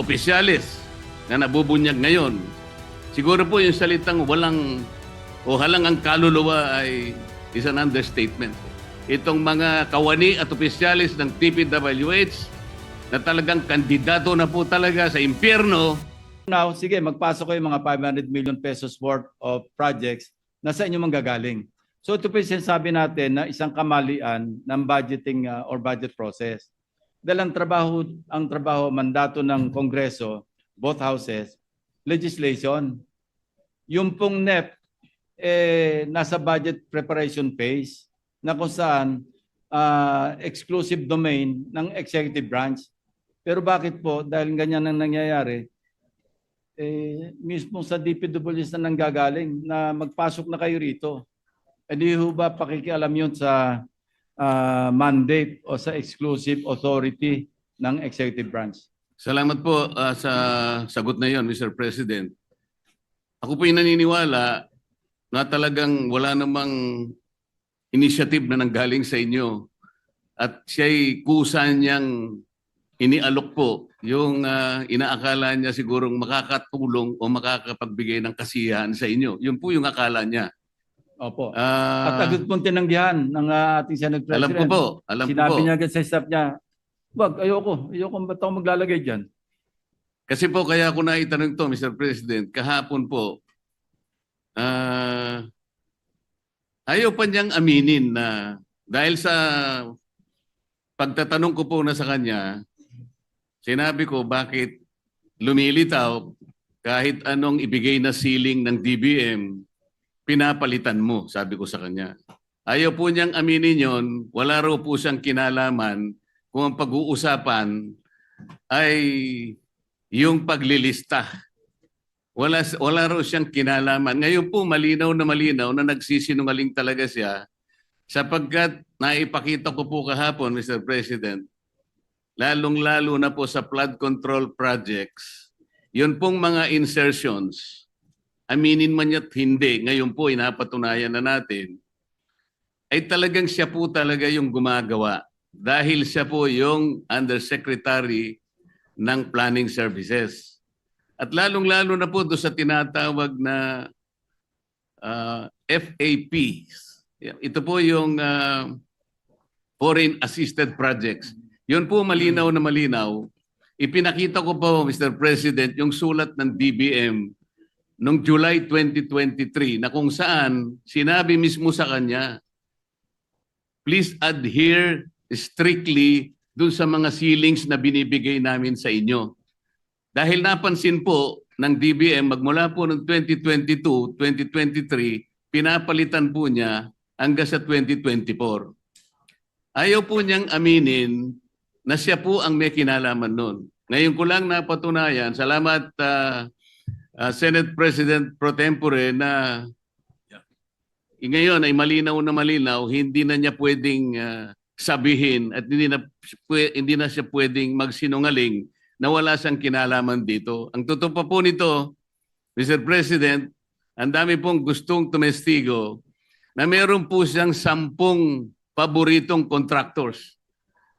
opisyalis na nabubunyag ngayon, siguro po yung salitang walang o halang ang kaluluwa ay is an understatement. Itong mga kawani at opisyalis ng TPWH na talagang kandidato na po talaga sa impyerno, Now, sige, magpasok kayo mga 500 million pesos worth of projects na sa inyo manggagaling. So ito po yung sinasabi natin na isang kamalian ng budgeting uh, or budget process. Dahil ang trabaho, ang trabaho, mandato ng Kongreso, both houses, legislation. Yung pong NEP, eh, nasa budget preparation phase na kung saan ah, exclusive domain ng executive branch. Pero bakit po, dahil ganyan ang nangyayari, eh, mismo sa DPWS na nanggagaling na magpasok na kayo rito. Hindi ho ba pakikialam yun sa ah, mandate o sa exclusive authority ng executive branch? Salamat po ah, sa sagot na yon, Mr. President. Ako po yung naniniwala na talagang wala namang initiative na nanggaling sa inyo at siya'y kusa niyang inialok po yung ah, inaakala niya sigurong makakatulong o makakapagbigay ng kasiyahan sa inyo. Yun po yung akala niya. Opo. Ah, At agad pong tinanggihan ng ah, ating Senate President. alam ko po, alam ko Sinabi po. niya agad sa staff niya, wag, ayoko. Ayoko ba't ako maglalagay dyan? Kasi po kaya ako naitanong to, Mr. President, kahapon po, ah ayaw pa niyang aminin na dahil sa pagtatanong ko po na sa kanya, sinabi ko bakit lumilitaw kahit anong ibigay na ceiling ng DBM, pinapalitan mo, sabi ko sa kanya. Ayaw po niyang aminin yon, wala raw po siyang kinalaman kung ang pag-uusapan ay yung paglilista. Wala, wala raw siyang kinalaman. Ngayon po malinaw na malinaw na nagsisinungaling talaga siya sapagkat naipakita ko po kahapon, Mr. President, lalong-lalo na po sa flood control projects, yun pong mga insertions, aminin man niya't hindi, ngayon po inapatunayan na natin, ay talagang siya po talaga yung gumagawa dahil siya po yung undersecretary ng planning services. At lalong-lalo na po doon sa tinatawag na ah, FAPs. Ito po yung ah, Foreign Assisted Projects. Yun po malinaw na malinaw. Ipinakita ko po, Mr. President, yung sulat ng DBM noong July 2023 na kung saan sinabi mismo sa kanya, please adhere strictly dun sa mga ceilings na binibigay namin sa inyo. Dahil napansin po ng DBM magmula po ng 2022, 2023, pinapalitan po niya hanggang sa 2024. Ayaw po niyang aminin na siya po ang may kinalaman nun. Ngayon ko lang napatunayan, salamat ah, ah, Senate President Pro Tempore na eh, ngayon ay malinaw na malinaw, hindi na niya pwedeng ah, sabihin at hindi na, hindi na siya pwedeng magsinungaling na wala siyang kinalaman dito. Ang totoo pa po nito, Mr. President, ang dami pong gustong tumestigo na meron po siyang sampung paboritong contractors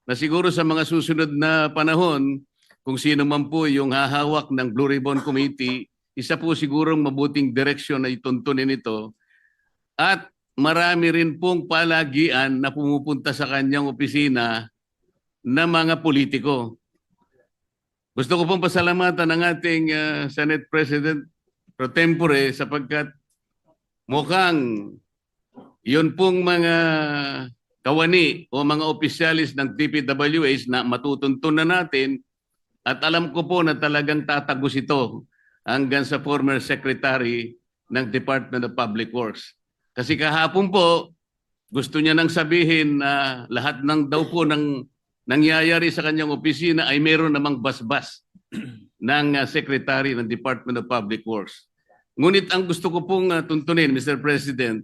na siguro sa mga susunod na panahon, kung sino man po yung hahawak ng Blue Ribbon Committee, isa po sigurong mabuting direksyon na ituntunin ito. At marami rin pong palagian na pumupunta sa kanyang opisina na mga politiko. Gusto ko pong pasalamatan ng ating ah, Senate President pro tempore sapagkat mukhang yun pong mga kawani o mga opisyalis ng DPWH na matutuntun na natin at alam ko po na talagang tatagos ito hanggang sa former secretary ng Department of Public Works. Kasi kahapon po, gusto niya nang sabihin na lahat ng daw po ng nangyayari sa kanyang opisina ay meron namang basbas ng uh, secretary ng Department of Public Works. Ngunit ang gusto ko pong uh, tuntunin, Mr. President,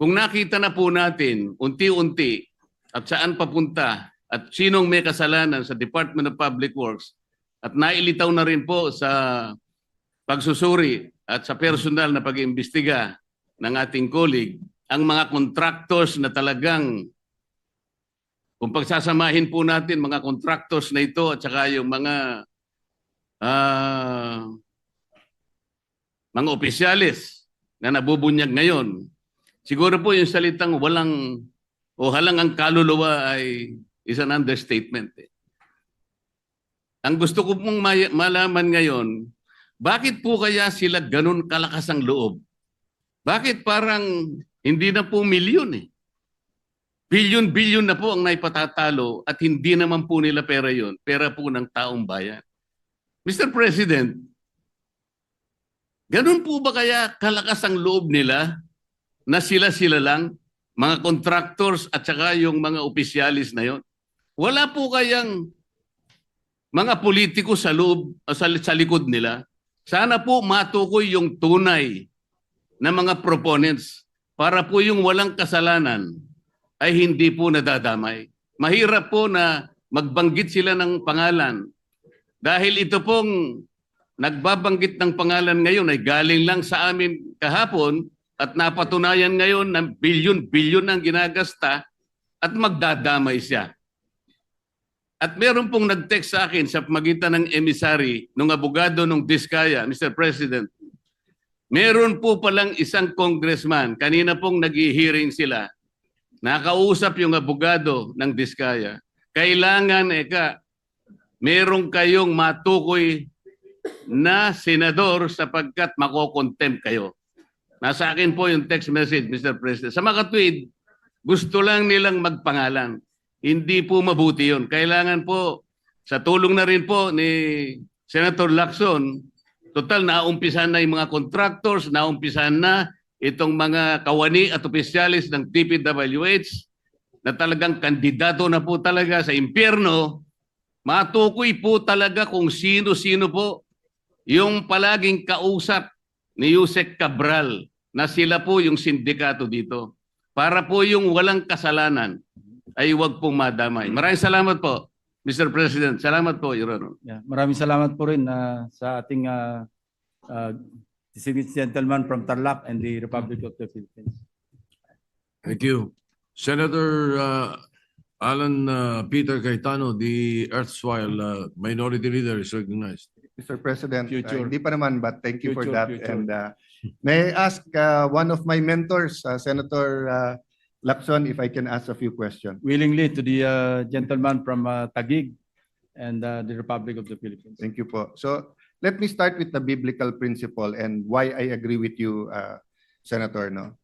kung nakita na po natin unti-unti at saan papunta at sinong may kasalanan sa Department of Public Works at nailitaw na rin po sa pagsusuri at sa personal na pag-iimbestiga ng ating colleague, ang mga contractors na talagang kung pagsasamahin po natin mga contractors na ito at saka yung mga ah, mga opisyalis na nabubunyag ngayon, siguro po yung salitang walang o halang ang kaluluwa ay is an understatement. Eh. Ang gusto ko pong malaman ngayon, bakit po kaya sila ganun kalakas ang loob? Bakit parang hindi na po milyon eh? Bilyon-bilyon na po ang naipatatalo at hindi naman po nila pera yon, pera po ng taong bayan. Mr. President, ganun po ba kaya kalakas ang loob nila na sila-sila lang, mga contractors at saka yung mga opisyalis na yon? Wala po kayang mga politiko sa loob o sa, sa likod nila. Sana po matukoy yung tunay na mga proponents para po yung walang kasalanan ay hindi po nadadamay. Mahirap po na magbanggit sila ng pangalan. Dahil ito pong nagbabanggit ng pangalan ngayon ay galing lang sa amin kahapon at napatunayan ngayon na bilyon-bilyon ang ginagasta at magdadamay siya. At meron pong nag-text sa akin sa magitan ng emisary ng abogado ng Diskaya, Mr. President. Meron po palang isang congressman, kanina pong nag-hearing sila, nakausap yung abogado ng Diskaya. Kailangan, eka, meron kayong matukoy na senador sapagkat makokontempt kayo. Nasa akin po yung text message, Mr. President. Sa mga tweet, gusto lang nilang magpangalan. Hindi po mabuti yun. Kailangan po, sa tulong na rin po ni Senator Lacson, total naumpisan na yung mga contractors, naumpisan na itong mga kawani at opisyalis ng TPWH na talagang kandidato na po talaga sa impyerno, matukoy po talaga kung sino-sino po yung palaging kausap ni Yusek Cabral na sila po yung sindikato dito. Para po yung walang kasalanan ay huwag pong madamay. Maraming salamat po, Mr. President. Salamat po, Your Honor. Yeah, maraming salamat po rin ah, sa ating uh, uh, distinguished gentleman from Tarlac and the Republic of the Philippines. Thank you. Senator uh, Alan uh, Peter Cayetano, the erstwhile uh, minority leader is recognized. Mr. President, uh, Future. hindi pa naman, but thank you for Future, that. future. And uh, may I ask uh, one of my mentors, uh, Senator uh, Lacson, if I can ask a few questions. Willingly to the uh, gentleman from uh, Taguig and uh, the Republic of the Philippines. Thank you po. So let me start with the biblical principle and why I agree with you, uh, Senator. No?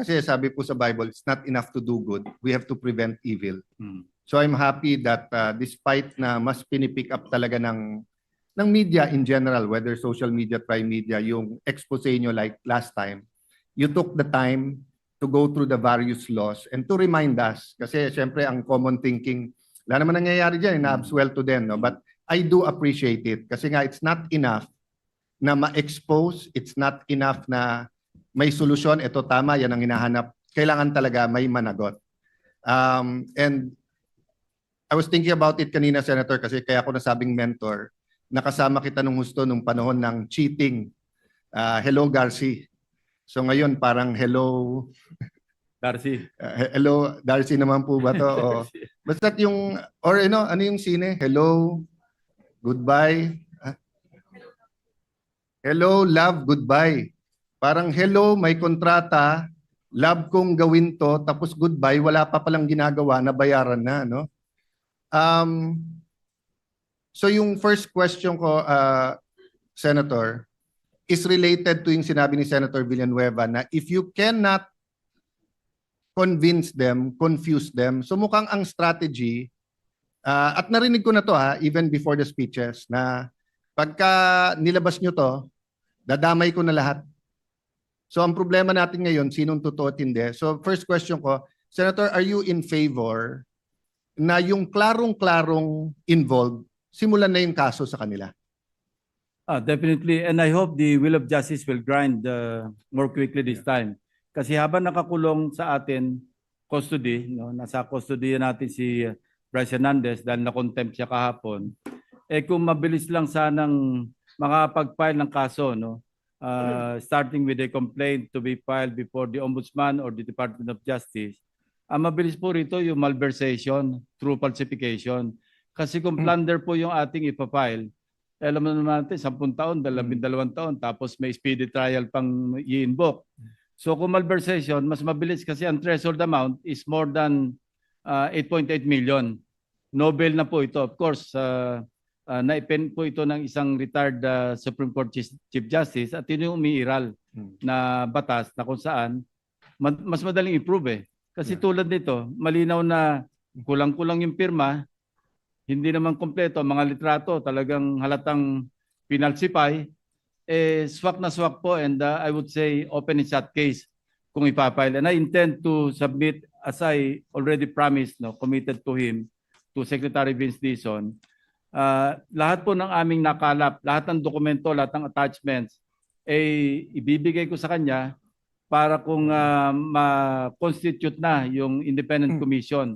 Kasi sabi po sa Bible, it's not enough to do good. We have to prevent evil. Mm. So I'm happy that uh, despite na mas pinipick up talaga ng ng media in general, whether social media, tri media, yung expose nyo like last time, you took the time to go through the various laws and to remind us. Kasi syempre ang common thinking, wala naman nangyayari dyan, ina-absuelto din. No? But I do appreciate it kasi nga it's not enough na ma-expose, it's not enough na may solusyon, ito tama, yan ang hinahanap. Kailangan talaga may managot. Um, and I was thinking about it kanina, Senator, kasi kaya ako nasabing mentor. Nakasama kita nung husto nung panahon ng cheating. Ah, hello, Garci. So ngayon parang hello, Darcy. ah, hello, Darcy naman po ba to? O, basta yung, or ano, ano yung sine? Hello, goodbye. Ah. Hello, love, goodbye. Parang hello, may kontrata, love kong gawin to, tapos goodbye, wala pa palang ginagawa na bayaran na, no? Um, so yung first question ko, uh, Senator, is related to yung sinabi ni Senator Villanueva na if you cannot convince them, confuse them, so mukhang ang strategy, uh, at narinig ko na to ha, even before the speeches, na pagka nilabas nyo to, dadamay ko na lahat. So ang problema natin ngayon, sinong totoo at hindi. So first question ko, Senator, are you in favor na yung klarong-klarong involved, simulan na yung kaso sa kanila? Ah, definitely. And I hope the will of justice will grind uh, more quickly this time. Kasi habang nakakulong sa atin, custody, no, nasa custody natin si uh, Bryce Hernandez dahil na-contempt siya kahapon, eh kung mabilis lang sanang makapag-file ng kaso, no, uh, starting with a complaint to be filed before the Ombudsman or the Department of Justice, ang mabilis po rito yung malversation through falsification. Kasi kung plunder po yung ating ipafile, Eh, alam mo naman natin, 10 taon, 12 taon, tapos may speedy trial pang i-invoke. So kung malversation, mas mabilis kasi ang threshold amount is more than uh, 8.8 million. Nobel na po ito. Of course, uh, uh, naipen po ito ng isang retired uh, Supreme Court Chief Justice at yun yung umiiral Hmm. na batas na kung saan ma- mas madaling i-prove eh. Kasi Yeah. tulad nito, malinaw na kulang-kulang yung pirma, hindi naman kompleto, mga litrato talagang halatang pinalsipay, eh swak na swak po and uh, I would say open and shut case kung ipapile. And I intend to submit as I already promised, no, committed to him, to Secretary Vince Dizon, uh, lahat po ng aming nakalap, lahat ng dokumento, lahat ng attachments, eh ibibigay ko sa kanya para kung uh, ma-constitute na yung independent Hmm. commission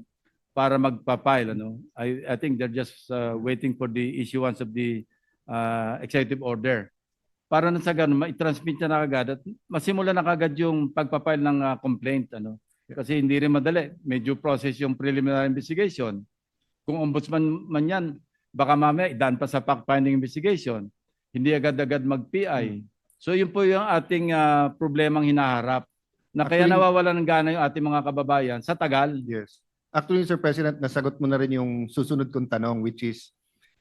para magpa-file ano? I I think they're just uh, waiting for the issuance of the uh, executive order. Para na sa ganun ma-transmit na kagad at masimula na kagad yung pagpa-file ng uh, complaint ano? Kasi hindi rin madali. Medyo process yung preliminary investigation. Kung ombudsman man yan baka mamaya idaan pa sa fact-finding investigation. Hindi agad-agad mag-PI so yun po yung ating uh, problemang hinaharap. Na kaya nawawalan ng gana yung ating mga kababayan sa tagal. Yes. Actually, Sir President, nasagot mo na rin yung susunod kong tanong, which is,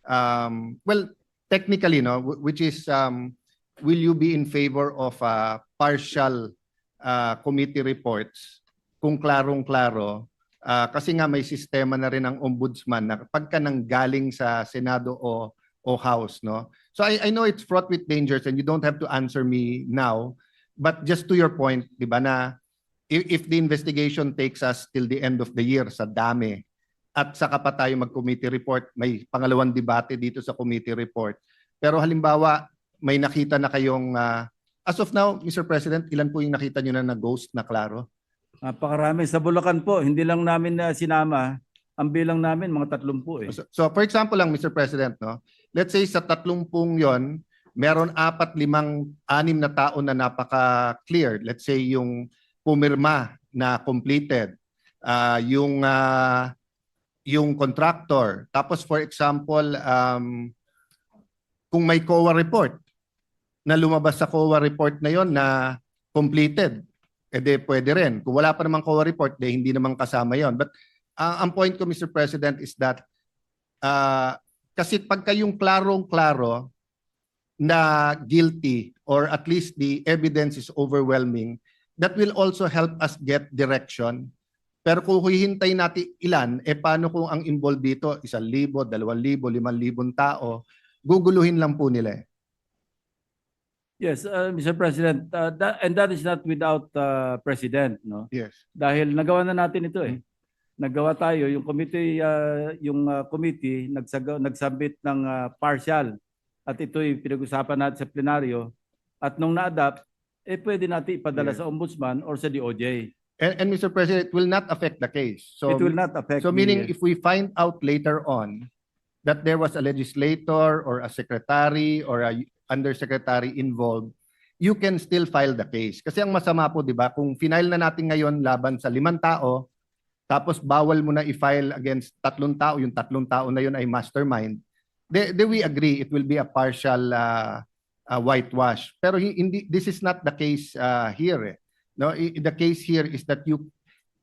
um, well, technically, no, wh- which is, um, will you be in favor of uh, partial uh, committee reports kung klarong-klaro? Uh, kasi nga may sistema na rin ang ombudsman na pagka nang galing sa Senado o o House, no? So I, I know it's fraught with dangers and you don't have to answer me now, but just to your point, di ba, na if, if the investigation takes us till the end of the year sa dami at saka pa tayo mag-committee report, may pangalawang debate dito sa committee report. Pero halimbawa, may nakita na kayong, ah, as of now, Mr. President, ilan po yung nakita nyo na na ghost na klaro? Napakarami. Sa Bulacan po, hindi lang namin na sinama. Ang bilang namin, mga tatlong po eh. So, so, for example lang, Mr. President, no? let's say sa tatlumpung yon, meron apat, limang, anim na tao na napaka-clear. Let's say yung pumirma na completed, ah, yung ah, yung contractor. Tapos for example, um, kung may COA report na lumabas sa COA report na yon na completed, edi pwede rin. Kung wala pa namang COA report, de hindi naman kasama yon. But ah, ang point ko, Mr. President, is that ah, kasi pagka yung klarong-klaro na guilty or at least the evidence is overwhelming, that will also help us get direction. Pero kung hihintay natin ilan, eh paano kung ang involved dito, isang libo, dalawang libo, limang libong tao, guguluhin lang po nila eh. Yes, uh, Mr. President, uh, that, and that is not without uh, President, no? Yes. Dahil nagawa na natin ito eh. Nagawa tayo yung committee uh, yung uh, committee nagsaga, nagsubmit ng uh, partial at ito'y pinag-usapan natin sa plenaryo at nung na-adapt eh pwede natin ipadala Yes. sa ombudsman or sa DOJ. And, and Mr. President, it will not affect the case. So It will not affect So the- meaning if we find out later on that there was a legislator or a secretary or a undersecretary involved, you can still file the case. Kasi ang masama po, di ba, kung final na natin ngayon laban sa limang tao, tapos bawal mo na i-file against tatlong tao, yung tatlong tao na yun ay mastermind, then we agree it will be a partial uh, uh, whitewash. Pero hi- hindi, this is not the case uh, here. Eh. No, I- the case here is that you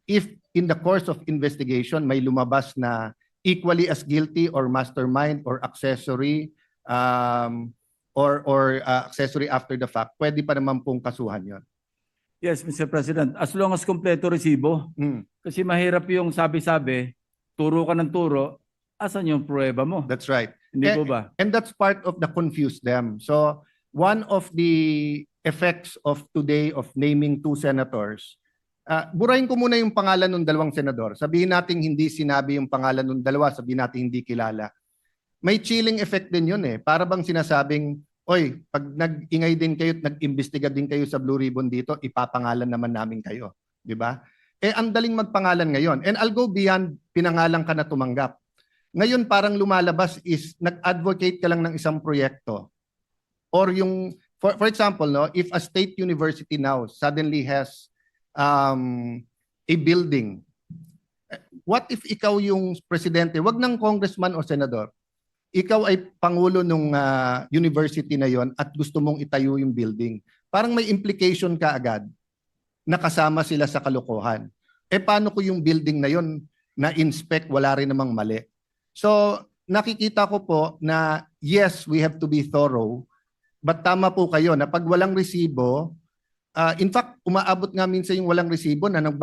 if in the course of investigation may lumabas na equally as guilty or mastermind or accessory um, or or uh, accessory after the fact, pwede pa naman pong kasuhan yon. Yes, Mr. President, as long as kompleto resibo. Mm, Kasi mahirap yung sabi-sabi, turo ka ng turo, asan yung pruweba mo? that's right. Hindi Eh, po ba? And that's part of the confuse them. So one of the effects of today of naming two senators, uh, burahin ko muna yung pangalan ng dalawang senador. Sabihin natin hindi sinabi yung pangalan ng dalawa, sabihin natin hindi kilala. May chilling effect din yun eh. Para bang sinasabing, oy, pag nag-ingay din kayo at nag-imbestiga din kayo sa Blue Ribbon dito, ipapangalan naman namin kayo. Di ba? Eh, ang daling magpangalan ngayon. And I'll go beyond pinangalan ka na tumanggap. Ngayon parang lumalabas is nag-advocate ka lang ng isang proyekto. Or yung, for, for example, no, if a state university now suddenly has um, a building, what if ikaw yung presidente, wag ng congressman o senador, ikaw ay pangulo nung ah, university na yon at gusto mong itayo yung building. Parang may implication ka agad na kasama sila sa kalokohan. Eh paano ko yung building na yon na inspect wala rin namang mali. So nakikita ko po na yes, we have to be thorough. But tama po kayo na pag walang resibo, ah, in fact, umaabot nga minsan yung walang resibo na nag